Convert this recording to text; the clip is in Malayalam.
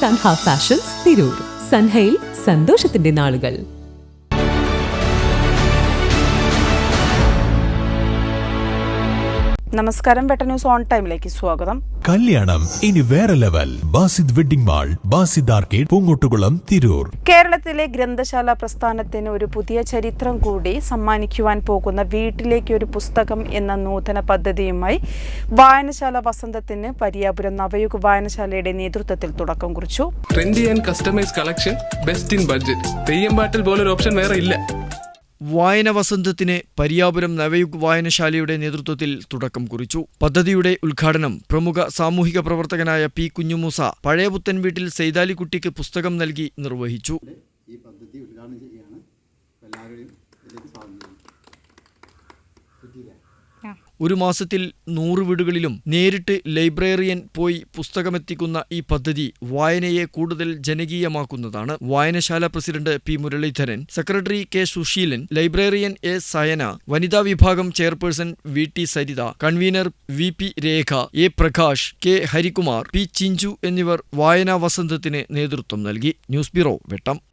സൻഹ ഫാഷൻസ് തിരൂർ. സൻഹയിൽ സന്തോഷത്തിന്റെ നാളുകൾ. നമസ്കാരം വെട്ട ന്യൂസ് ഓൺ ടൈമിലേക്ക് സ്വാഗതം. കല്യാണം ഇനി വേറെ level. Basid wedding mall Basid arcade Poongottukulam Tirur. കേരളത്തിലെ ഗ്രന്ഥശാല പ്രസ്ഥാനത്തിന് ഒരു പുതിയ ചരിത്രം കൂടി സമ്മാനിക്കുവാൻ പോകുന്ന വീട്ടിലേക്ക് ഒരു പുസ്തകം എന്ന നൂതന പദ്ധതിയുമായി വായനശാല വസന്തത്തിന് പരിയാപുരം നവയുഗ വായനശാലയുടെ നേതൃത്വത്തിൽ തുടക്കം കുറിച്ചു. Trendy and customise collection best in budget Theyyam പാട്ടിൽ പോലൊരു ഓപ്ഷൻ വേറെ ഇല്ല. വായന വസന്തത്തിന് പരിയാപുരം നവയുഗ് വായനശാലയുടെ നേതൃത്വത്തിൽ തുടക്കം കുറിച്ചു. പദ്ധതിയുടെ ഉദ്ഘാടനം പ്രമുഖ സാമൂഹിക പ്രവർത്തകനായ പി കുഞ്ഞുമൂസ പഴയപുത്തൻ വീട്ടിൽ സെയ്താലിക്കുട്ടിക്ക് പുസ്തകം നൽകി നിർവഹിച്ചു. ഈ പദ്ധതി ഉദ്ഘാടനം ചെയ്യുകയാണ്. എല്ലാവരെയും സ്വാഗതം ഒരു മാസത്തിൽ നൂറ് വീടുകളിലും നേരിട്ട് ലൈബ്രറിയൻ പോയി പുസ്തകമെത്തിക്കുന്ന ഈ പദ്ധതി വായനയെ കൂടുതൽ ജനകീയമാക്കുന്നതാണ്. വായനശാല president P Muraleedharan secretary K Suseelan librarian A Sayana വനിതാ വിഭാഗം chairperson V T Saritha convener V P Rekha A Prakash K Harikumar P Chinchu എന്നിവർ വായനാ വസന്തത്തിന് നേതൃത്വം നൽകി. News bureau Vettom.